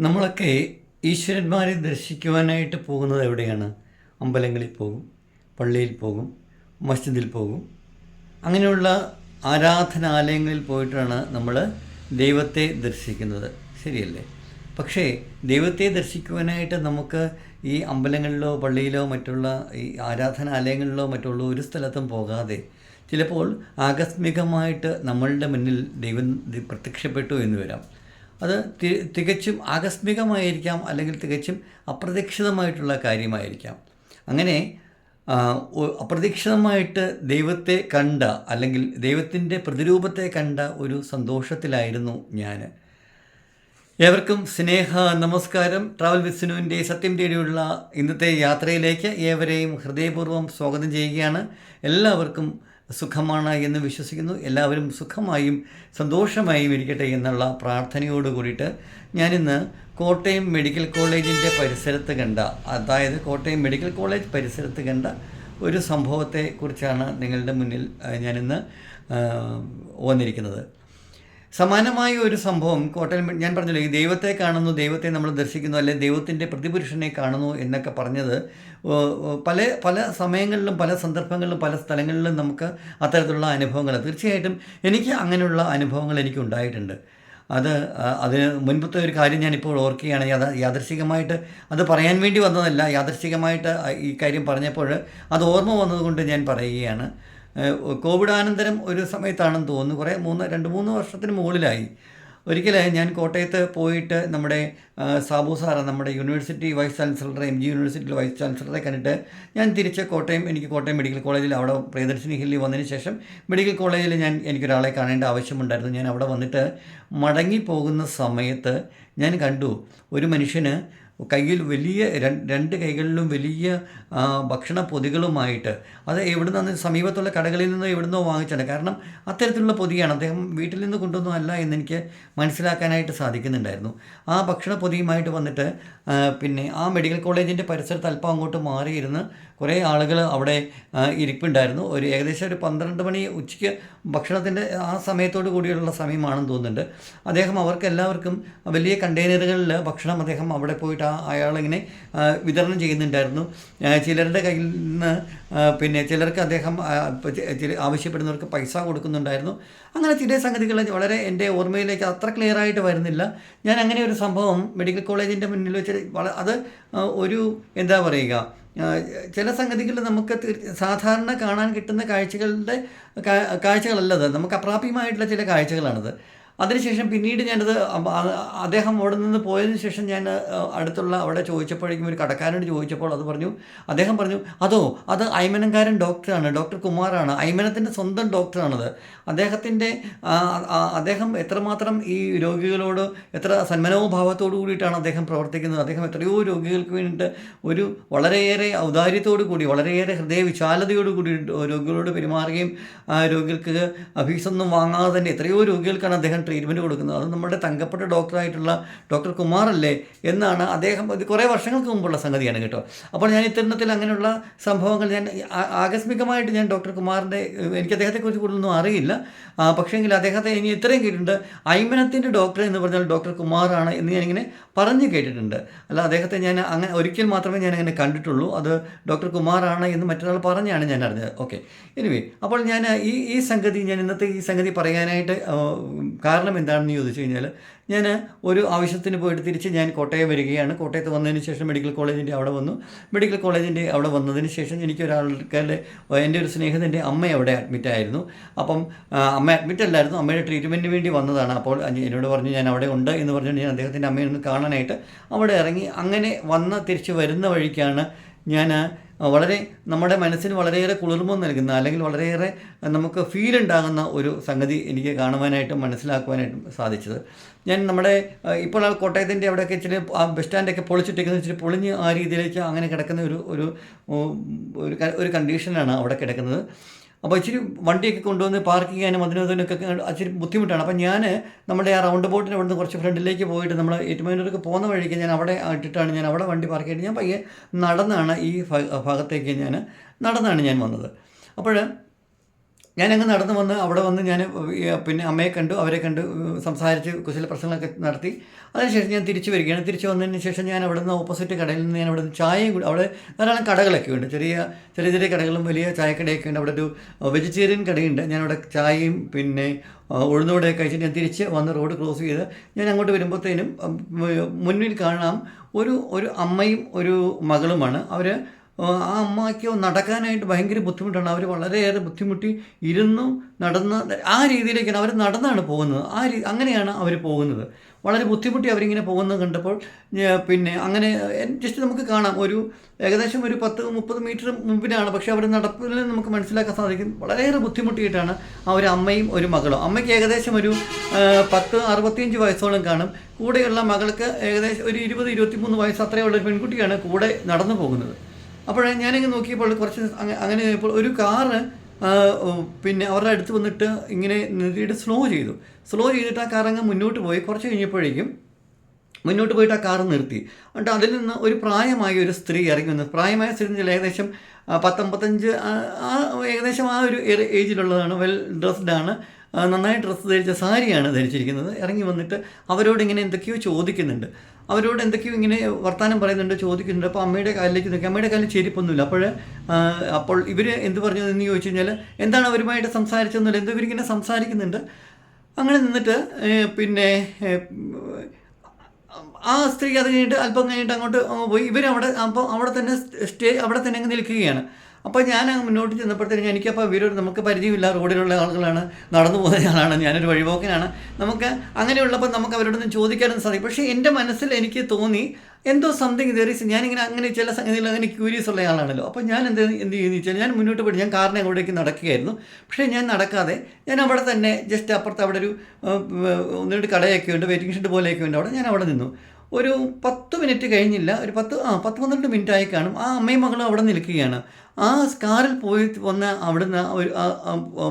നമ്മളൊക്കെ ഈശ്വരന്മാരെ ദർശിക്കുവാനായിട്ട് പോകുന്നത് എവിടെയാണ്? അമ്പലങ്ങളിൽ പോകും പള്ളിയിൽ പോകും മസ്ജിദിൽ പോകും. അങ്ങനെയുള്ള ആരാധനാലയങ്ങളിൽ പോയിട്ടാണ് നമ്മൾ ദൈവത്തെ ദർശിക്കുന്നത്. ശരിയല്ലേ? പക്ഷേ ദൈവത്തെ ദർശിക്കുവാനായിട്ട് നമുക്ക് ഈ അമ്പലങ്ങളിലോ പള്ളിയിലോ മറ്റുള്ള ഈ ആരാധനാലയങ്ങളിലോ മറ്റുള്ള ഒരു സ്ഥലത്തും പോകാതെ ചിലപ്പോൾ ആകസ്മികമായിട്ട് നമ്മളുടെ മുന്നിൽ ദൈവം പ്രത്യക്ഷപ്പെട്ടു എന്ന് വരാം. അത് തികച്ചും ആകസ്മികമായിരിക്കാം അല്ലെങ്കിൽ തികച്ചും അപ്രതീക്ഷിതമായിട്ടുള്ള കാര്യമായിരിക്കാം. അങ്ങനെ അപ്രതീക്ഷിതമായിട്ട് ദൈവത്തെ കണ്ട അല്ലെങ്കിൽ ദൈവത്തിന്റെ പ്രതിരൂപത്തെ കണ്ട ഒരു സന്തോഷത്തിലായിരുന്നു ഞാൻ. ഏവർക്കും സ്നേഹ നമസ്കാരം. ട്രാവൽ വിസ്നുവിന്റെ സത്യം തേടിയുള്ള ഇന്നത്തെ യാത്രയിലേക്ക് ഏവരെയും ഹൃദയപൂർവം സ്വാഗതം ചെയ്യുകയാണ്. എല്ലാവർക്കും സുഖമാണ് എന്ന് വിശ്വസിക്കുന്നു. എല്ലാവരും സുഖമായും സന്തോഷമായും ഇരിക്കട്ടെ എന്നുള്ള പ്രാർത്ഥനയോട് കൂടിയിട്ട് ഞാനിന്ന് കോട്ടയം മെഡിക്കൽ കോളേജിന്റെ പരിസരത്ത് കണ്ട അതായത് കോട്ടയം മെഡിക്കൽ കോളേജ് പരിസരത്ത് കണ്ട ഒരു സംഭവത്തെക്കുറിച്ചാണ് നിങ്ങളുടെ മുന്നിൽ ഞാനിന്ന് വന്നിരിക്കുന്നത്. സമാനമായ ഒരു സംഭവം കോട്ടയം ഞാൻ പറഞ്ഞല്ലോ ഈ ദൈവത്തെ കാണുന്നു ദൈവത്തെ നമ്മൾ ദർശിക്കുന്നു അല്ലെ ദൈവത്തിന്റെ പ്രതിപുരുഷനെ കാണുന്നു എന്നൊക്കെ പറഞ്ഞത് പല പല സമയങ്ങളിലും പല സന്ദർഭങ്ങളിലും പല സ്ഥലങ്ങളിലും നമുക്ക് അത്തരത്തിലുള്ള അനുഭവങ്ങൾ തീർച്ചയായിട്ടും എനിക്ക് അങ്ങനെയുള്ള അനുഭവങ്ങൾ എനിക്ക് ഉണ്ടായിട്ടുണ്ട്. അത് അതിന് മുൻപത്തെ ഒരു കാര്യം ഞാനിപ്പോൾ ഓർക്കുകയാണ് യാദർശികമായിട്ട് അത് പറയാൻ വേണ്ടി വന്നതല്ല യാദർശികമായിട്ട് ഈ കാര്യം പറഞ്ഞപ്പോൾ അത് ഓർമ്മ വന്നതുകൊണ്ട് ഞാൻ പറയുകയാണ്. കോവിഡാനന്തരം ഒരു സമയത്താണെന്ന് തോന്നുന്നു. കുറേ മൂന്ന് രണ്ട് മൂന്ന് വർഷത്തിന് മുകളിലായി. ഒരിക്കൽ ഞാൻ കോട്ടയത്ത് പോയിട്ട് നമ്മുടെ സാബു സാറ് നമ്മുടെ യൂണിവേഴ്സിറ്റി വൈസ് ചാൻസലറെ എം ജി യൂണിവേഴ്സിറ്റിയിലെ വൈസ് ചാൻസലറെ കണ്ടിട്ട് ഞാൻ തിരിച്ച് കോട്ടയം എനിക്ക് കോട്ടയം മെഡിക്കൽ കോളേജിൽ അവിടെ പ്രിയദർശിനി ഹില്ലി വന്നതിന് ശേഷം മെഡിക്കൽ കോളേജിൽ ഞാൻ എനിക്കൊരാളെ കാണേണ്ട ആവശ്യമുണ്ടായിരുന്നു. ഞാൻ അവിടെ വന്നിട്ട് മടങ്ങി പോകുന്ന സമയത്ത് ഞാൻ കണ്ടു ഒരു മനുഷ്യന് കയ്യിൽ വലിയ രണ്ട് കൈകളിലും വലിയ ഭക്ഷണ പൊതികളുമായിട്ട്. അത് എവിടെ നിന്ന് സമീപത്തുള്ള കടകളിൽ നിന്നോ എവിടെ നിന്നോ വാങ്ങിച്ചാണ് കാരണം അത്തരത്തിലുള്ള പൊതിയാണ് അദ്ദേഹം വീട്ടിൽ നിന്ന് കൊണ്ടൊന്നും അല്ല എന്ന് എനിക്ക് മനസ്സിലാക്കാനായിട്ട് സാധിക്കുന്നുണ്ടായിരുന്നു. ആ ഭക്ഷണ പൊതിയുമായിട്ട് വന്നിട്ട് പിന്നെ ആ മെഡിക്കൽ കോളേജിന്റെ പരിസരത്ത് അല്പം അങ്ങോട്ട് മാറിയിരുന്ന് കുറേ ആളുകൾ അവിടെ ഇരിപ്പുണ്ടായിരുന്നു. ഒരു ഏകദേശം ഒരു പന്ത്രണ്ട് മണി ഉച്ചയ്ക്ക് ഭക്ഷണത്തിന്റെ ആ സമയത്തോട് കൂടിയുള്ള സമയമാണെന്ന് തോന്നുന്നുണ്ട്. അദ്ദേഹം അവർക്ക് എല്ലാവർക്കും വലിയ കണ്ടെയ്നറുകളിൽ ഭക്ഷണം അദ്ദേഹം അവിടെ പോയിട്ട് അയാളിങ്ങനെ വിതരണം ചെയ്യുന്നുണ്ടായിരുന്നു. ചിലരുടെ കയ്യിൽ നിന്ന് പിന്നെ ചിലർക്ക് അദ്ദേഹം ആവശ്യപ്പെടുന്നവർക്ക് പൈസ കൊടുക്കുന്നുണ്ടായിരുന്നു. അങ്ങനെ ചില സംഗതികൾ വളരെ എന്റെ ഓർമ്മയിലേക്ക് അത്ര ക്ലിയർ ആയിട്ട് വരുന്നില്ല. ഞാൻ അങ്ങനെ ഒരു സംഭവം മെഡിക്കൽ കോളേജിന്റെ മുന്നിൽ വെച്ച് അത് ഒരു എന്താ പറയുക ചില സംഗതികൾ നമുക്ക് സാധാരണ കാണാൻ കിട്ടുന്ന കാഴ്ചകളുടെ കാഴ്ചകളല്ലത്. നമുക്ക് അപ്രാപ്യമായിട്ടുള്ള ചില കാഴ്ചകളാണത്. അതിനുശേഷം പിന്നീട് ഞാനത് അദ്ദേഹം അവിടെ നിന്ന് പോയതിന് ശേഷം ഞാൻ അടുത്തുള്ള അവിടെ ചോദിച്ചപ്പോഴേക്കും ഒരു കടക്കാരനോട് ചോദിച്ചപ്പോൾ അത് പറഞ്ഞു. അദ്ദേഹം പറഞ്ഞു അതോ അത് അയ്മനംകാരൻ ഡോക്ടറാണ് ഡോക്ടർ കുമാറാണ്. അയ്മനത്തിന്റെ സ്വന്തം ഡോക്ടറാണത് അദ്ദേഹത്തിന്റെ അദ്ദേഹം എത്രമാത്രം ഈ രോഗികളോട് എത്ര സന്മനോഭാവത്തോടു കൂടിയിട്ടാണ് അദ്ദേഹം പ്രവർത്തിക്കുന്നത്. അദ്ദേഹം എത്രയോ രോഗികൾക്ക് വേണ്ടിയിട്ട് ഒരു വളരെയേറെ ഔദാര്യത്തോടു കൂടി വളരെയേറെ ഹൃദയവിശാലതയോടു കൂടി രോഗികളോട് പെരുമാറുകയും ആ രോഗികൾക്ക് അഭീസൊന്നും വാങ്ങാതെ തന്നെ എത്രയോ രോഗികൾക്കാണ് അദ്ദേഹം ട്രീറ്റ്മെന്റ് കൊടുക്കുന്നത്. അത് നമ്മുടെ തങ്കപ്പെട്ട ഡോക്ടറായിട്ടുള്ള ഡോക്ടർ കുമാർ അല്ലേ എന്നാണ് അദ്ദേഹം ഇത് കുറേ വർഷങ്ങൾക്ക് മുമ്പുള്ള സംഗതിയാണ് കേട്ടോ. അപ്പോൾ ഞാൻ ഇത്തരണത്തിൽ അങ്ങനെയുള്ള സംഭവങ്ങൾ ഞാൻ ആകസ്മികമായിട്ട് ഞാൻ ഡോക്ടർ കുമാറിന്റെ എനിക്ക് അദ്ദേഹത്തെക്കുറിച്ച് കൂടുതലൊന്നും അറിയില്ല. പക്ഷേങ്കിൽ അദ്ദേഹത്തെ ഇനി ഇത്രയും കേട്ടിട്ടുണ്ട്. ഐമനത്തിന്റെ ഡോക്ടർ എന്ന് പറഞ്ഞാൽ ഡോക്ടർ കുമാറാണ് എന്ന് ഞാനിങ്ങനെ പറഞ്ഞു കേട്ടിട്ടുണ്ട്. അല്ല അദ്ദേഹത്തെ ഞാൻ അങ്ങനെ ഒരിക്കൽ മാത്രമേ ഞാൻ അങ്ങനെ കണ്ടിട്ടുള്ളൂ. അത് ഡോക്ടർ കുമാറാണ് എന്ന് മറ്റൊരാൾ പറഞ്ഞാണ് ഞാൻ അറിഞ്ഞത്. ഓക്കെ. എനിവേ അപ്പോൾ ഞാൻ ഈ ഈ സംഗതി ഞാൻ ഇന്നത്തെ ഈ സംഗതി പറയാനായിട്ട് കാരണം എന്താണെന്ന് ചോദിച്ചു കഴിഞ്ഞാൽ ഞാൻ ഒരു ആവശ്യത്തിന് പോയിട്ട് തിരിച്ച് ഞാൻ കോട്ടയം വരികയാണ്. കോട്ടയത്ത് വന്നതിന് ശേഷം മെഡിക്കൽ കോളേജിന്റെ അവിടെ വന്നു. മെഡിക്കൽ കോളേജിന്റെ അവിടെ വന്നതിന് ശേഷം എനിക്ക് ഒരാൾക്കാരുടെ എന്റെ ഒരു സ്നേഹിതന്റെ അമ്മ അവിടെ അഡ്മിറ്റ് ആയിരുന്നു. അപ്പം അമ്മ അഡ്മിറ്റ് അല്ലായിരുന്നു. അമ്മയുടെ ട്രീറ്റ്മെന്റിന് വേണ്ടി വന്നതാണ്. അപ്പോൾ എന്നോട് പറഞ്ഞു ഞാൻ അവിടെ ഉണ്ട് എന്ന് പറഞ്ഞുകൊണ്ട് ഞാൻ അദ്ദേഹത്തിന്റെ അമ്മയെ ഒന്ന് കാണാനായിട്ട് അവിടെ ഇറങ്ങി അങ്ങനെ വന്ന തിരിച്ച് വരുന്ന വഴിക്കാണ് ഞാൻ വളരെ നമ്മുടെ മനസ്സിന് വളരെയേറെ കുളിർമ നൽകുന്ന അല്ലെങ്കിൽ വളരെയേറെ നമുക്ക് ഫീൽ ഉണ്ടാകുന്ന ഒരു സംഗതി എനിക്ക് കാണുവാനായിട്ടും മനസ്സിലാക്കുവാനായിട്ടും സാധിച്ചത്. ഞാൻ നമ്മുടെ ഇപ്പോൾ ആ കോട്ടയത്തിന്റെ അവിടെയൊക്കെ ഇച്ചിരി ബസ് സ്റ്റാൻഡൊക്കെ പൊളിച്ചിട്ടിരിക്കുന്ന ഇച്ചിരി പൊളിഞ്ഞ് ആ രീതിയിലേക്ക് അങ്ങനെ കിടക്കുന്ന ഒരു ഒരു ഒരു കണ്ടീഷനാണ് അവിടെ കിടക്കുന്നത്. അപ്പോൾ ഇച്ചിരി വണ്ടിയൊക്കെ കൊണ്ടുവന്ന് പാർക്ക് ചെയ്യാനും അതിനും അതിനൊക്കെ ഇച്ചിരി ബുദ്ധിമുട്ടാണ്. അപ്പോൾ ഞാൻ നമ്മുടെ ആ റൗണ്ട് ബോട്ടിന് അവിടുന്ന് കുറച്ച് ഫ്രണ്ടിലേക്ക് പോയിട്ട് നമ്മൾ ഏറ്റുമാനൂർക്ക് പോകുന്ന വഴിക്ക് ഞാൻ അവിടെ ഇട്ടിട്ടാണ് ഞാൻ അവിടെ വണ്ടി പാർക്ക് ചെയ്തിട്ട് ഞാൻ പയ്യെ നടന്നാണ് ഈ ഭാഗത്തേക്ക് ഞാൻ നടന്നാണ് ഞാൻ വന്നത്. അപ്പോൾ ഞാനങ്ങ് നടന്നു വന്ന് അവിടെ വന്ന് ഞാൻ പിന്നെ അമ്മയെ കണ്ടു അവരെ കണ്ടു സംസാരിച്ച് കുശല പ്രശ്നങ്ങളൊക്കെ നടത്തി. അതിനുശേഷം ഞാൻ തിരിച്ചു വരികയാണ്. തിരിച്ചു വന്നതിന് ശേഷം ഞാൻ അവിടെ നിന്ന് ഓപ്പോസിറ്റ് കടയിൽ നിന്ന് ഞാൻ അവിടെ നിന്ന് ചായയും കൂടി അവിടെ ധാരാളം കടകളൊക്കെ ഉണ്ട്. ചെറിയ ചെറിയ ചെറിയ കടകളും വലിയ ചായക്കടയൊക്കെ ഉണ്ട്. അവിടെ ഒരു വെജിറ്റേറിയൻ കടയുണ്ട്. ഞാനവിടെ ചായയും പിന്നെ ഉഴുന്നോടെ കഴിച്ചിട്ട് ഞാൻ തിരിച്ച് വന്ന് റോഡ് ക്രോസ് ചെയ്ത് ഞാൻ അങ്ങോട്ട് വരുമ്പോഴത്തേനും മുന്നിൽ കാണാം ഒരു ഒരു അമ്മയും ഒരു മകളുമാണ്. അവർ ആ അമ്മയ്ക്ക് നടക്കാനായിട്ട് ഭയങ്കര ബുദ്ധിമുട്ടാണ്. അവർ വളരെയേറെ ബുദ്ധിമുട്ടി ഇരുന്നു നടന്ന് ആ രീതിയിലേക്കാണ് അവർ നടന്നാണ് പോകുന്നത്. ആ രീ അങ്ങനെയാണ് അവർ പോകുന്നത്. വളരെ ബുദ്ധിമുട്ടി അവരിങ്ങനെ പോകുന്നത് കണ്ടപ്പോൾ പിന്നെ അങ്ങനെ ജസ്റ്റ് നമുക്ക് കാണാം. ഒരു ഏകദേശം ഒരു പത്ത് മുപ്പത് മീറ്റർ മുമ്പിലാണ്. പക്ഷേ അവർ നടപ്പിൽ നമുക്ക് മനസ്സിലാക്കാൻ സാധിക്കും. വളരെയേറെ ബുദ്ധിമുട്ടിയിട്ടാണ് ആ ഒരു അമ്മയും ഒരു മകളും. അമ്മയ്ക്ക് ഏകദേശം ഒരു പത്ത് അറുപത്തിയഞ്ച് വയസ്സോളം കാണും. കൂടെയുള്ള മകൾക്ക് ഏകദേശം ഒരു ഇരുപത് ഇരുപത്തിമൂന്ന് വയസ്സ് അത്രയുള്ള പെൺകുട്ടിയാണ് കൂടെ നടന്നു പോകുന്നത്. അപ്പോൾ ഞാനിങ്ങനെ നോക്കിയപ്പോൾ കുറച്ച് അങ്ങനെ ഇപ്പോൾ ഒരു കാറ് പിന്നെ അവരുടെ അടുത്ത് വന്നിട്ട് ഇങ്ങനെ നിർത്തിയിട്ട് സ്ലോ ചെയ്തു. സ്ലോ ചെയ്തിട്ട് ആ കാർ അങ്ങ് മുന്നോട്ട് പോയി. കുറച്ച് കഴിഞ്ഞപ്പോഴേക്കും മുന്നോട്ട് പോയിട്ട് ആ കാർ നിർത്തി. എന്നിട്ട് അതിൽ നിന്ന് ഒരു പ്രായമായ ഒരു സ്ത്രീ ഇറങ്ങി വന്നു. പ്രായമായ സ്ത്രീ എന്ന് ഏകദേശം പത്തൊമ്പത്തഞ്ച് ആ ഏകദേശം ആ ഒരു ഏജിലുള്ളതാണ്. വെൽ ഡ്രസ്ഡ് ആണ്. നന്നായി ഡ്രസ്സ് ധരിച്ച സാരിയാണ് ധരിച്ചിരിക്കുന്നത്. ഇറങ്ങി വന്നിട്ട് അവരോട് ഇങ്ങനെ എന്തൊക്കെയോ ചോദിക്കുന്നുണ്ട്. അവരോട് എന്തൊക്കെയോ ഇങ്ങനെ വർത്തമാനം പറയുന്നുണ്ട് ചോദിക്കുന്നുണ്ട്. അപ്പോൾ അമ്മയുടെ കാലിലേക്ക് നിൽക്കുക അമ്മയുടെ കാലിൽ ചെരിപ്പൊന്നുമില്ല. അപ്പോൾ അപ്പോൾ ഇവർ എന്ത് പറഞ്ഞു എന്ന് ചോദിച്ചു കഴിഞ്ഞാൽ എന്താണ് അവരുമായിട്ട് സംസാരിച്ചെന്നില്ല എന്തോ ഇവരിങ്ങനെ സംസാരിക്കുന്നുണ്ട്. അങ്ങനെ നിന്നിട്ട് പിന്നെ ആ സ്ത്രീ അത് കഴിഞ്ഞിട്ട് അല്പം കഴിഞ്ഞിട്ട് അങ്ങോട്ട് പോയി. ഇവരവിടെ അപ്പോൾ അവിടെ തന്നെ സ്റ്റേ അവിടെ തന്നെ അങ്ങ് നിൽക്കുകയാണ്. അപ്പോൾ ഞാൻ മുന്നോട്ട് ചെന്നപ്പോഴത്തേനും എനിക്കപ്പോൾ ഇവരോട് നമുക്ക് പരിചയമില്ല റോഡിലുള്ള ആളുകളാണ് നടന്നു പോകുന്ന ആളാണ് ഞാനൊരു വഴിപോക്കനാണ്. നമുക്ക് അങ്ങനെയുള്ളപ്പോൾ നമുക്ക് അവരോടൊന്നും ചോദിക്കാനൊന്നും സാധിക്കും. പക്ഷേ എന്റെ മനസ്സിൽ എനിക്ക് തോന്നി എന്തോ സംതിങ് ദർ ഞാനിങ്ങനെ അങ്ങനെ ചില സംഗതികൾ അങ്ങനെ ക്യൂരിയസ് ഉള്ള ആളാണല്ലോ. അപ്പോൾ ഞാൻ എന്ത് എന്ത് ചെയ്യുന്നു വെച്ചാൽ ഞാൻ മുന്നോട്ട് പോയി. ഞാൻ കാറിനെ അങ്ങോട്ടേക്ക് നടക്കുകയായിരുന്നു. പക്ഷേ ഞാൻ നടക്കാതെ ഞാൻ അവിടെ തന്നെ ജസ്റ്റ് അപ്പുറത്ത് അവിടെ ഒരു ഒന്ന് രണ്ട് കടയൊക്കെ ഉണ്ട് വെയിറ്റിംഗ് ഷെഡ് പോലെയൊക്കെ ഉണ്ട്. അവിടെ ഞാൻ അവിടെ നിന്നു. ഒരു പത്ത് മിനിറ്റ് കഴിഞ്ഞില്ല. ഒരു പത്ത് ആ പത്ത് പന്ത്രണ്ട് മിനിറ്റ് ആയി കാണും. ആ അമ്മയും മകളും അവിടെ നിൽക്കുകയാണ്. ആ കാറിൽ പോയി വന്ന് അവിടുന്ന്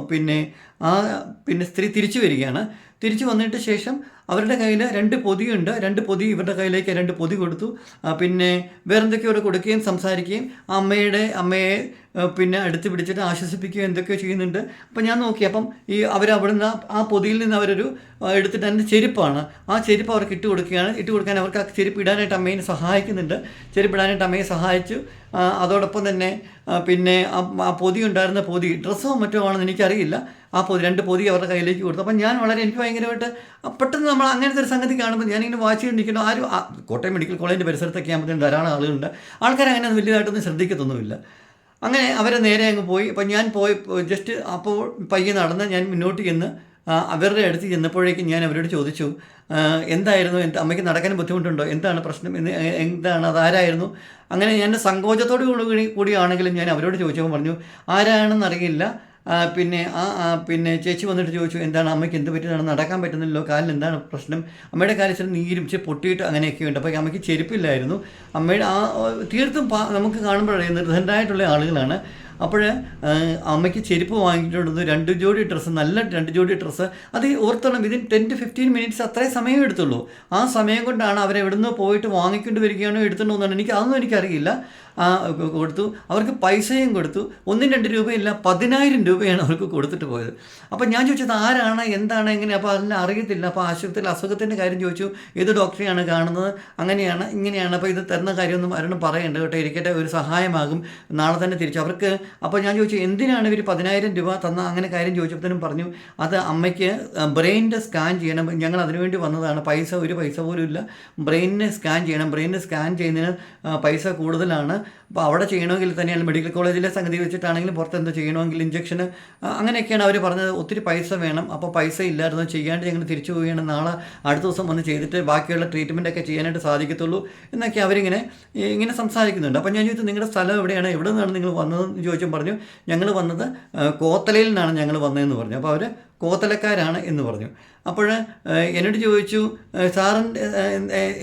പിന്നെ ആ പിന്നെ സ്ത്രീ തിരിച്ചു വരികയാണ്. തിരിച്ചു വന്നിട്ട് ശേഷം അവരുടെ കയ്യിൽ രണ്ട് പൊതിയുണ്ട്. രണ്ട് പൊതി ഇവരുടെ കയ്യിലേക്ക് രണ്ട് പൊതി കൊടുത്തു. പിന്നെ വേറെന്തൊക്കെയോ ഇവിടെ കൊടുക്കുകയും സംസാരിക്കുകയും അമ്മയുടെ അമ്മയെ പിന്നെ അടുത്ത് പിടിച്ചിട്ട് ആശ്വസിപ്പിക്കുകയും എന്തൊക്കെയോ ചെയ്യുന്നുണ്ട്. അപ്പം ഞാൻ നോക്കി അപ്പം ഈ അവരവിടുന്ന് ആ- പൊതിയിൽ നിന്ന് അവരൊരു എടുത്തിട്ട് അതിന്റെ ചെരുപ്പാണ്. ആ ചെരുപ്പ് അവർക്ക് ഇട്ട് കൊടുക്കുകയാണ്. ഇട്ട് കൊടുക്കാൻ അവർക്ക് ആ ചെരുപ്പ് ഇടാനായിട്ട് അമ്മയെ സഹായിക്കുന്നുണ്ട്. ചെരുപ്പ് ഇടാനായിട്ട് അമ്മയെ സഹായിച്ചു. അതോടൊപ്പം തന്നെ പിന്നെ ആ പൊതി ഉണ്ടായിരുന്ന പൊതി ഡ്രസ്സോ മറ്റോ ആണെന്ന് എനിക്കറിയില്ല. ആ പൊതി രണ്ട് പൊതി അവരുടെ കയ്യിലേക്ക് കൊടുത്തു. അപ്പം ഞാൻ വളരെ എനിക്ക് ഭയങ്കരമായിട്ട് പെട്ടെന്ന് നമ്മൾ അങ്ങനത്തെ ഒരു സംഗതി കാണുമ്പോൾ ഞാനിങ്ങനെ വാച്ച് ചെയ്തിരിക്കുന്നു ആരും ആ, കോട്ടയം മെഡിക്കൽ കോളേജിന്റെ പരിസരത്തൊക്കെ ആകുമ്പോഴത്തേക്കും ധാരാളം ആളുകളുണ്ട്. ആൾക്കാർ അങ്ങനെ വലിയതായിട്ടൊന്നും ശ്രദ്ധിക്കത്തൊന്നുമില്ല. അങ്ങനെ അവരെ നേരെ അങ്ങ് പോയി. അപ്പം ഞാൻ പോയി ജസ്റ്റ് അപ്പോൾ പയ്യെ നടന്ന് ഞാൻ മുന്നോട്ട് ചെന്ന് അവരുടെ അടുത്ത് ചെന്നപ്പോഴേക്കും ഞാൻ അവരോട് ചോദിച്ചു എന്തായിരുന്നു എന്റെ അമ്മയ്ക്ക് നടക്കാൻ ബുദ്ധിമുട്ടുണ്ടോ? എന്താണ് പ്രശ്നം? എന്ന് എന്താണ് അതാരായിരുന്നു അങ്ങനെ ഞാൻ സങ്കോചത്തോടു കൂടി കൂടിയാണെങ്കിലും ഞാൻ അവരോട് ചോദിച്ചപ്പോൾ പറഞ്ഞു ആരാണെന്ന് അറിയില്ല. പിന്നെ ആ പിന്നെ ചേച്ചി വന്നിട്ട് ചോദിച്ചു എന്താണ് അമ്മയ്ക്ക് എന്ത് പറ്റിയതാണ് നടക്കാൻ പറ്റുന്നില്ലല്ലോ? കാലിന് എന്താണ് പ്രശ്നം? അമ്മയുടെ കാലിൽ ചില നീരും ചെ പൊട്ടിയിട്ട് അങ്ങനെയൊക്കെ ഉണ്ട്. അപ്പോൾ അമ്മയ്ക്ക് ചെരുപ്പില്ലായിരുന്നു. അമ്മയുടെ ആ തീർത്തും നമുക്ക് കാണുമ്പോഴേ നിർദ്ധനരായിട്ടുള്ള ആളുകളാണ്. അപ്പോൾ അമ്മയ്ക്ക് ചെരുപ്പ് വാങ്ങിയിട്ടുള്ളത് രണ്ട് ജോഡി ഡ്രസ്സ് നല്ല രണ്ട് ജോഡി ഡ്രസ്സ്. അത് ഓർത്തോളം within ten to fifteen minutes അത്രേ സമയം എടുത്തുള്ളൂ. ആ സമയം കൊണ്ടാണ് അവരെവിടുന്ന് പോയിട്ട് വാങ്ങിക്കൊണ്ട് വരികയാണോ എടുത്തിട്ടുണ്ടോ എന്നാണ് എനിക്ക് അതൊന്നും എനിക്കറിയില്ല. കൊടുത്തു. അവർക്ക് പൈസയും കൊടുത്തു. ഒന്നും രണ്ട് രൂപയില്ല. പതിനായിരം രൂപയാണ് അവർക്ക് കൊടുത്തിട്ട് പോയത്. അപ്പോൾ ഞാൻ ചോദിച്ചത് ആരാണ്? എന്താണ്? എങ്ങനെ? അപ്പോൾ അതെല്ലാം അറിയത്തില്ല. അപ്പോൾ ആശുപത്രിയിൽ അസുഖത്തിന്റെ കാര്യം ചോദിച്ചു. ഏത് ഡോക്ടറെയാണ് കാണുന്നത്? അങ്ങനെയാണ് ഇങ്ങനെയാണ്. അപ്പോൾ ഇത് തരുന്ന കാര്യമൊന്നും ആരോടും പറയണ്ട കേട്ടോ. ഇരിക്കട്ടെ ഒരു സഹായമാകും. നാളെ തന്നെ തിരിച്ചു. അവർക്ക് അപ്പോൾ ഞാൻ ചോദിച്ചു എന്തിനാണ് ഇവർ പതിനായിരം രൂപ തന്ന അങ്ങനെ കാര്യം ചോദിച്ചപ്പോഴത്തേനും പറഞ്ഞു അത് അമ്മയ്ക്ക് ബ്രെയിനിന്റെ സ്കാൻ ചെയ്യണം. ഞങ്ങൾ അതിനുവേണ്ടി വന്നതാണ്. പൈസ ഒരു പൈസ പോലും ഇല്ല. ബ്രെയിനിനെ സ്കാൻ ചെയ്യണം. ബ്രെയിനിനെ സ്കാൻ ചെയ്യുന്നതിന് പൈസ കൂടുതലാണ്. അപ്പോൾ അവിടെ ചെയ്യണമെങ്കിൽ തന്നെയാണ് മെഡിക്കൽ കോളേജിലെ സംഗതി വെച്ചിട്ടാണെങ്കിലും പുറത്ത് എന്തോ ചെയ്യണമെങ്കിൽ ഇഞ്ചക്ഷന് അങ്ങനെയൊക്കെയാണ് അവർ പറഞ്ഞത്. ഒത്തിരി പൈസ വേണം. അപ്പോൾ പൈസ ഇല്ലായിരുന്നു. ചെയ്യാണ്ട് ഞങ്ങൾ തിരിച്ചു പോവുകയാണ്. നാളെ അടുത്ത ദിവസം വന്ന് ചെയ്തിട്ട് ബാക്കിയുള്ള ട്രീറ്റ്മെന്റ് ഒക്കെ ചെയ്യാനായിട്ട് സാധിക്കത്തുള്ളൂ എന്നൊക്കെ അവരിങ്ങനെ ഇങ്ങനെ സംസാരിക്കുന്നുണ്ട്. അപ്പോൾ ഞാൻ ചോദിച്ചു നിങ്ങളുടെ സ്ഥലം എവിടെയാണ്? എവിടെ നിന്നാണ് നിങ്ങൾ വന്നതെന്ന്? ചോദിച്ചും പറഞ്ഞു ഞങ്ങൾ വന്നത് കോത്തലയിൽ നിന്നാണ് ഞങ്ങൾ വന്നതെന്ന് പറഞ്ഞു. അപ്പോൾ അവർ കോത്തലക്കാരാണ് എന്ന് പറഞ്ഞു. അപ്പോൾ എന്നോട് ചോദിച്ചു സാറിന്റെ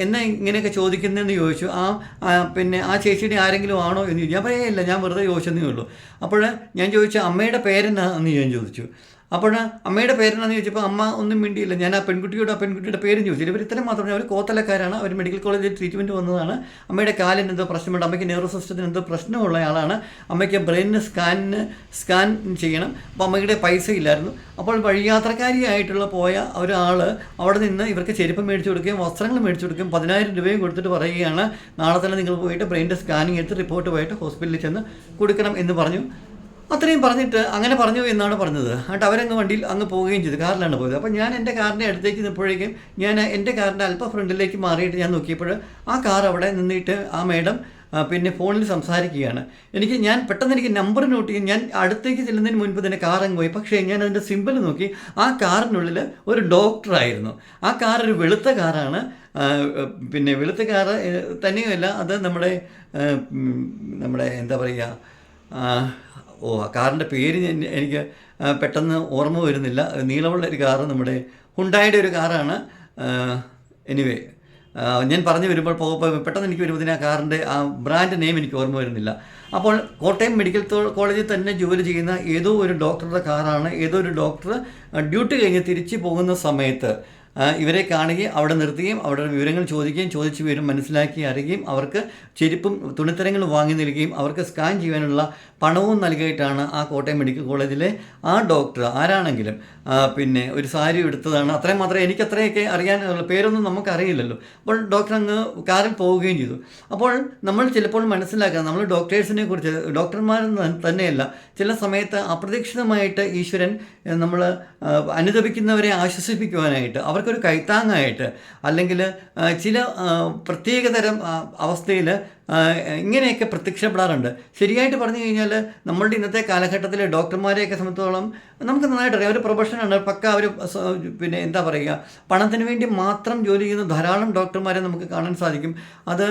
എന്നെ ഇങ്ങനെയൊക്കെ ചോദിക്കുന്നതെന്ന് ചോദിച്ചു. ആ പിന്നെ ആ ചേച്ചിയുടെ ആരെങ്കിലും ആണോ എന്ന് ചോദിച്ചു. ഞാൻ പറയില്ല ഞാൻ വെറുതെ ചോദിച്ചതേ ഉള്ളൂ. അപ്പോൾ ഞാൻ ചോദിച്ചു അമ്മയുടെ പേരെന്നാന്ന് ഞാൻ ചോദിച്ചു. അപ്പോൾ അമ്മയുടെ പേരെന്നാന്ന് ചോദിച്ചപ്പോൾ അമ്മ ഒന്നും മിണ്ടിയില്ല. ഞാൻ ആ പെൺകുട്ടിയോട് ആ പെൺകുട്ടിയുടെ പേരും ചോദിച്ചു. ഇവർ ഇത്രയും മാത്രം അവർ കോത്തലക്കാരാണ്. അവർ മെഡിക്കൽ കോളേജിൽ ട്രീറ്റ്മെന്റ് വന്നതാണ്. അമ്മയുടെ കാലിന് എന്തോ പ്രശ്നമുണ്ട്. അമ്മയ്ക്ക് നെയ്റോ സിസ്റ്റത്തിന് എന്തോ പ്രശ്നമുള്ള ആളാണ്. അമ്മയ്ക്ക് ബ്രെയിനിന് സ്കാനിന് സ്കാൻ ചെയ്യണം. അപ്പോൾ അമ്മയുടെ പൈസ ഇല്ലായിരുന്നു. അപ്പോൾ വഴിയാത്രക്കാരിയായിട്ടുള്ള പോയ ഒരാൾ അവിടെ നിന്ന് ഇവർക്ക് ചെരുപ്പ് മേടിച്ചു കൊടുക്കുകയും വസ്ത്രങ്ങൾ മേടിച്ചു കൊടുക്കുകയും പതിനായിരം രൂപയും കൊടുത്തിട്ട് പറയുകയാണ് നാളെ തന്നെ നിങ്ങൾ പോയിട്ട് ബ്രെയിനിന്റെ സ്കാനിങ് എടുത്ത് റിപ്പോർട്ട് പോയിട്ട് ഹോസ്പിറ്റലിൽ ചെന്ന് കൊടുക്കണം എന്ന് പറഞ്ഞു. അത്രയും പറഞ്ഞിട്ട് അങ്ങനെ പറഞ്ഞു എന്നാണ് പറഞ്ഞത്. എന്നിട്ട് അവരങ്ങ് വണ്ടിയിൽ അങ്ങ് പോവുകയും ചെയ്തു. കാറിലാണ് പോയത്. അപ്പോൾ ഞാൻ എന്റെ കാറിന്റെ അടുത്തേക്ക് നിൽപ്പോഴേക്കും ഞാൻ എന്റെ കാറിന്റെ അല്പ ഫ്രണ്ടിലേക്ക് മാറിയിട്ട് ഞാൻ നോക്കിയപ്പോൾ ആ കാർ അവിടെ നിന്നിട്ട് ആ മേഡം പിന്നെ ഫോണിൽ സംസാരിക്കുകയാണ്. എനിക്ക് ഞാൻ പെട്ടെന്ന് എനിക്ക് നമ്പർ നോട്ട് ചെയ്യും ഞാൻ അടുത്തേക്ക് ചെല്ലുന്നതിന് മുൻപ് തന്നെ കാർ അങ്ങ് പോയി. പക്ഷേ ഞാൻ അതിന്റെ സിമ്പിൾ നോക്കി ആ കാറിനുള്ളിൽ ഒരു ഡോക്ടറായിരുന്നു ആ കാർ ഒരു വെളുത്ത കാറാണ്. പിന്നെ വെളുത്ത കാറ് തന്നെയുമല്ല അത് നമ്മുടെ നമ്മുടെ എന്താ പറയുക ഓ കാറിന്റെ പേര് എനിക്ക് പെട്ടെന്ന് ഓർമ്മ വരുന്നില്ല. നീളമുള്ള ഒരു കാറ് നമ്മുടെ ഹുണ്ടായുടെ ഒരു കാറാണ്. എനിവേ ഞാൻ പറഞ്ഞു വരുമ്പോൾ പെട്ടെന്ന് എനിക്ക് വരുമ്പോൾ ആ കാറിന്റെ ആ ബ്രാൻഡ് നെയിം എനിക്ക് ഓർമ്മ വരുന്നില്ല. അപ്പോൾ കോട്ടയം മെഡിക്കൽ കോളേജിൽ തന്നെ ജോലി ചെയ്യുന്ന ഏതോ ഒരു ഡോക്ടറുടെ കാറാണ്. ഏതോ ഒരു ഡോക്ടർ ഡ്യൂട്ടി കഴിഞ്ഞ് തിരിച്ചു പോകുന്ന സമയത്ത് ഇവരെ കാണുകയും അവിടെ നിർത്തുകയും അവിടെ വിവരങ്ങൾ ചോദിക്കുകയും ചോദിച്ച് വിവരം മനസ്സിലാക്കി അറിയുകയും അവർക്ക് ചെരുപ്പും തുണിത്തരങ്ങളും വാങ്ങി നൽകുകയും അവർക്ക് സ്കാൻ ചെയ്യാനുള്ള പണവും നൽകിയിട്ടാണ് ആ കോട്ടയം മെഡിക്കൽ കോളേജിലെ ആ ഡോക്ടർ ആരാണെങ്കിലും പിന്നെ ഒരു സാരി എടുത്തതാണ്. അത്രയും മാത്രമേ എനിക്ക് അത്രയൊക്കെ അറിയാനുള്ള പേരൊന്നും നമുക്കറിയില്ലല്ലോ. അപ്പോൾ ഡോക്ടർ അങ്ങ് കാറിൽ പോവുകയും ചെയ്തു. അപ്പോൾ നമ്മൾ ചിലപ്പോൾ മനസ്സിലാക്കുക നമ്മൾ ഡോക്ടേഴ്സിനെ കുറിച്ച് ഡോക്ടർമാർ തന്നെയല്ല ചില സമയത്ത് അപ്രതീക്ഷിതമായിട്ട് ഈശ്വരൻ നമ്മൾ അനുദപിക്കുന്നവരെ ആശ്വസിപ്പിക്കുവാനായിട്ട് അവർക്കൊരു കൈത്താങ്ങായിട്ട് അല്ലെങ്കിൽ ചില പ്രത്യേകതരം അവസ്ഥയിൽ ഇങ്ങനെയൊക്കെ പ്രത്യക്ഷപ്പെടാറുണ്ട്. ശരിയായിട്ട് പറഞ്ഞു കഴിഞ്ഞാൽ നമ്മളുടെ ഇന്നത്തെ കാലഘട്ടത്തിൽ ഡോക്ടർമാരെയൊക്കെ സംബന്ധിച്ചോളം നമുക്ക് നന്നായിട്ട് അറിയാം. ഒരു പ്രൊഫഷനാണ് പക്ക അവർ പിന്നെ എന്താ പറയുക പണത്തിന് വേണ്ടി മാത്രം ജോലി ചെയ്യുന്ന ധാരാളം ഡോക്ടർമാരെ നമുക്ക് കാണാൻ സാധിക്കും. അത്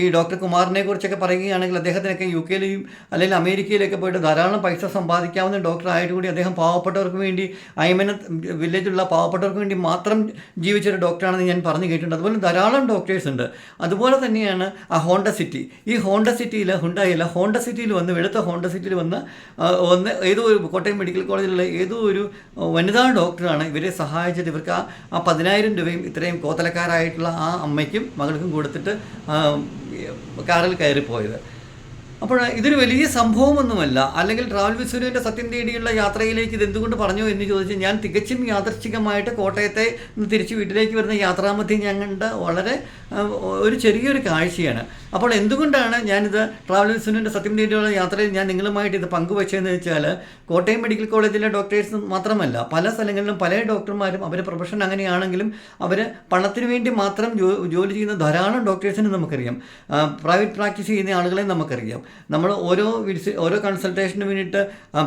ഈ ഡോക്ടർ കുമാറിനെ കുറിച്ചൊക്കെ പറയുകയാണെങ്കിൽ അദ്ദേഹത്തിനൊക്കെ യു കെയിലെയും അല്ലെങ്കിൽ അമേരിക്കയിലൊക്കെ പോയിട്ട് ധാരാളം പൈസ സമ്പാദിക്കാവുന്ന ഡോക്ടർ കൂടി അദ്ദേഹം പാവപ്പെട്ടവർക്ക് വേണ്ടി ഐമന വില്ലേജിലുള്ള പാവപ്പെട്ടവർക്ക് വേണ്ടി മാത്രം ജീവിച്ചൊരു ഡോക്ടറാണെന്ന് ഞാൻ പറഞ്ഞു കേട്ടിട്ടുണ്ട്. അതുപോലെ ധാരാളം ഡോക്ടേഴ്സ് ഉണ്ട്. അതുപോലെ തന്നെയാണ് ആ ഹോണ്ട സിറ്റി. ഈ ഹോണ്ട സിറ്റിയിൽ ഹുണ്ടായില്ല ഹോണ്ട സിറ്റിയിൽ വന്ന് വെളുത്ത ഹോണ്ട സിറ്റിയിൽ വന്ന് ഒന്ന് ഏതോ ഒരു കോട്ടയം മെഡിക്കൽ കോളേജിലുള്ള ഏതോ ഒരു വനിതാ ഡോക്ടറാണ് ഇവരെ സഹായിച്ചത് ഇവർക്ക് ആ ആ പതിനായിരം രൂപയും ഇത്രയും കോത്തലക്കാരായിട്ടുള്ള ആ അമ്മയ്ക്കും മകൾക്കും കൊടുത്തിട്ട് കാറിൽ കയറിപ്പോയത്. അപ്പോൾ ഇതൊരു വലിയ സംഭവമൊന്നുമല്ല. അല്ലെങ്കിൽ ട്രാവൽ വിസുവിന്റെ സത്യം തേടിയുള്ള യാത്രയിലേക്ക് ഇത് എന്തുകൊണ്ട് പറഞ്ഞു എന്ന് ചോദിച്ചാൽ ഞാൻ തികച്ചും യാദർച്ഛികമായിട്ട് കോട്ടയത്തെ തിരിച്ച് വീട്ടിലേക്ക് വരുന്ന യാത്രാമധ്യം കണ്ട വളരെ ഒരു ചെറിയൊരു കാഴ്ചയാണ്. അപ്പോൾ എന്തുകൊണ്ടാണ് ഞാനിത് ട്രാവൽ വിസുവിന്റെ സത്യം തേടിയുള്ള യാത്രയിൽ ഞാൻ നിങ്ങളുമായിട്ട് ഇത് പങ്കുവച്ചതെന്ന് വെച്ചാൽ കോട്ടയം മെഡിക്കൽ കോളേജിലെ ഡോക്ടേഴ്സ് മാത്രമല്ല പല സ്ഥലങ്ങളിലും പല ഡോക്ടർമാരും അവരുടെ പ്രൊഫഷൻ അങ്ങനെയാണെങ്കിലും അവർ പണത്തിന് വേണ്ടി മാത്രം ജോലി ചെയ്യുന്ന ധാരാളം ഡോക്ടേഴ്സിനെ നമുക്കറിയാം. പ്രൈവറ്റ് പ്രാക്ടീസ് ചെയ്യുന്ന ആളുകളെ നമുക്കറിയാം. നമ്മൾ ഓരോ വിസി ഓരോ കൺസൾട്ടേഷന് വേണ്ടിയിട്ട്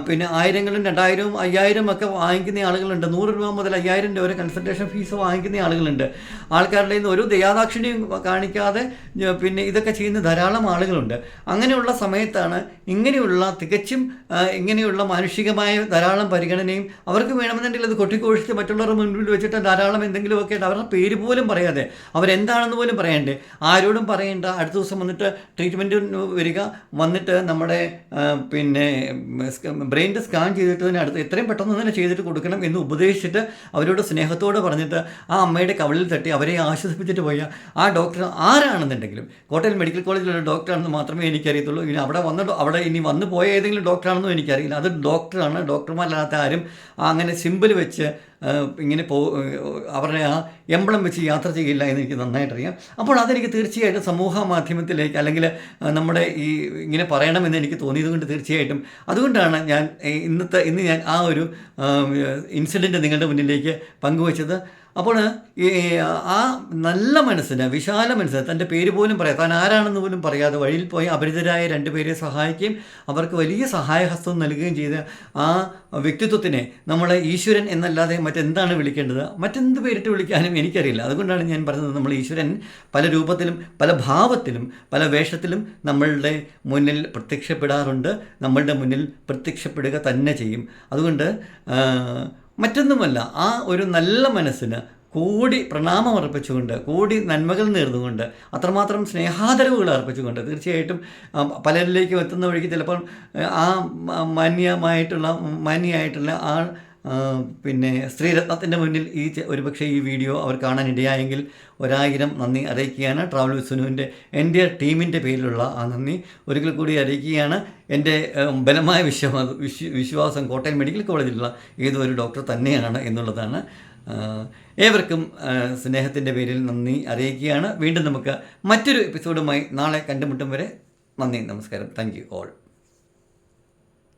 പിന്നെ ആയിരങ്ങളും രണ്ടായിരവും അയ്യായിരവും ഒക്കെ വാങ്ങിക്കുന്ന ആളുകളുണ്ട്. നൂറ് രൂപ മുതൽ അയ്യായിരം രൂപ വരെ കൺസൾട്ടേഷൻ ഫീസ് വാങ്ങിക്കുന്ന ആളുകളുണ്ട്. ആൾക്കാരുടെ നിന്ന് ഒരു ദയാദാക്ഷിണ്യം കാണിക്കാതെ പിന്നെ ഇതൊക്കെ ചെയ്യുന്ന ധാരാളം ആളുകളുണ്ട്. അങ്ങനെയുള്ള സമയത്താണ് ഇങ്ങനെയുള്ള തികച്ചും ഇങ്ങനെയുള്ള മാനുഷികമായ ധാരാളം പരിഗണനയും അവർക്ക് വേണമെന്നുണ്ടെങ്കിൽ അത് കൊട്ടിക്കോഴിച്ച് മറ്റുള്ളവരുടെ മുൻപിൽ വെച്ചിട്ട് ധാരാളം എന്തെങ്കിലുമൊക്കെ അവരുടെ പേര് പോലും പറയാതെ അവരെന്താണെന്ന് പോലും പറയണ്ടേ? ആരോടും പറയണ്ട. അടുത്ത ദിവസം വന്നിട്ട് ട്രീറ്റ്മെന്റ് വരിക. വന്നിട്ട് നമ്മുടെ പിന്നെ ബ്രെയിന്റെ സ്കാൻ ചെയ്തിട്ട് തന്നെ അടുത്ത് എത്രയും പെട്ടെന്ന് തന്നെ ചെയ്തിട്ട് കൊടുക്കണം എന്ന് ഉപദേശിച്ചിട്ട് അവരോട് സ്നേഹത്തോടെ പറഞ്ഞിട്ട് ആ അമ്മയുടെ കവളിൽ തട്ടി അവരെ ആശ്വസിപ്പിച്ചിട്ട് പോയ ആ ഡോക്ടർ ആരാണെന്നുണ്ടെങ്കിലും കോട്ടയം മെഡിക്കൽ കോളേജിലുള്ള ഡോക്ടറാണെന്ന് മാത്രമേ എനിക്കറിയത്തുള്ളൂ. ഇനി അവിടെ വന്നിട്ട് അവിടെ ഇനി വന്നു പോയ ഏതെങ്കിലും ഡോക്ടറാണെന്നും എനിക്കറിയില്ല. അത് ഡോക്ടറാണ് ഡോക്ടർമാരല്ലാത്ത ആരും അങ്ങനെ സിമ്പിൾ വെച്ച് ഇങ്ങനെ പോ അവരുടെ ആ എംബ്ലം വെച്ച് യാത്ര ചെയ്യില്ല എന്ന് എനിക്ക് നന്നായിട്ടറിയാം. അപ്പോൾ അതെനിക്ക് തീർച്ചയായിട്ടും സമൂഹ മാധ്യമത്തിലേക്ക് അല്ലെങ്കിൽ നമ്മുടെ ഈ ഇങ്ങനെ പറയണമെന്ന് എനിക്ക് തോന്നിയത് കൊണ്ട് തീർച്ചയായിട്ടും അതുകൊണ്ടാണ് ഞാൻ ഇന്നത്തെ ഇന്ന് ഞാൻ ആ ഒരു ഇൻസിഡന്റ് നിങ്ങളുടെ മുന്നിലേക്ക് പങ്കുവച്ചത്. അപ്പോൾ ആ നല്ല മനസ്സിന് വിശാല മനസ്സിന് തന്റെ പേര് പോലും പറയാം. താൻ ആരാണെന്ന് പോലും പറയാതെ വഴിയിൽ പോയി അപരിചിതരായ രണ്ടുപേരെ സഹായിക്കുകയും അവർക്ക് വലിയ സഹായഹസ്തം നൽകുകയും ചെയ്ത് ആ വ്യക്തിത്വത്തിനെ നമ്മൾ ഈശ്വരൻ എന്നല്ലാതെ മറ്റെന്താണ് വിളിക്കേണ്ടത്? മറ്റെന്ത് പേരിട്ട് വിളിക്കാനും എനിക്കറിയില്ല. അതുകൊണ്ടാണ് ഞാൻ പറഞ്ഞത് നമ്മൾ ഈശ്വരൻ പല രൂപത്തിലും പല ഭാവത്തിലും പല വേഷത്തിലും നമ്മളുടെ മുന്നിൽ പ്രത്യക്ഷപ്പെടാറുണ്ട്. നമ്മളുടെ മുന്നിൽ പ്രത്യക്ഷപ്പെടുക തന്നെ ചെയ്യും. അതുകൊണ്ട് മറ്റൊന്നുമല്ല ആ ഒരു നല്ല മനസ്സിന് കോടി പ്രണാമം അർപ്പിച്ചുകൊണ്ട് കൂടി നന്മകൾ നേർന്നുകൊണ്ട് അത്രമാത്രം സ്നേഹാദരവുകൾ അർപ്പിച്ചുകൊണ്ട് തീർച്ചയായിട്ടും പലരിലേക്കും എത്തുന്ന വഴിക്ക് ചിലപ്പോൾ ആ മാന്യമായിട്ടുള്ള മാന്യമായിട്ടുള്ള ആ, പിന്നെ ശ്രീരത്നത്തിന്റെ മുന്നിൽ ഈ ഒരുപക്ഷേ ഈ വീഡിയോ അവർ കാണാൻ ഇടയായെങ്കിൽ ഒരായിരം നന്ദി അറിയിക്കുകയാണ്. ട്രാവൽ സുനുവിന്റെ എന്റെ ടീമിന്റെ പേരിലുള്ള ആ നന്ദി ഒരിക്കൽ കൂടി അറിയിക്കുകയാണ്. എന്റെ ബലമായ വിശ്വാസം വിശ്വ വിശ്വാസം കോട്ടയം മെഡിക്കൽ കോളേജിലുള്ള ഏതോ ഒരു ഡോക്ടർ തന്നെയാണ് എന്നുള്ളതാണ്. ഏവർക്കും സ്നേഹത്തിന്റെ പേരിൽ നന്ദി അറിയിക്കുകയാണ്. വീണ്ടും നമുക്ക് മറ്റൊരു എപ്പിസോഡുമായി നാളെ കണ്ടുമുട്ടും വരെ നന്ദി നമസ്കാരം. Thank you all.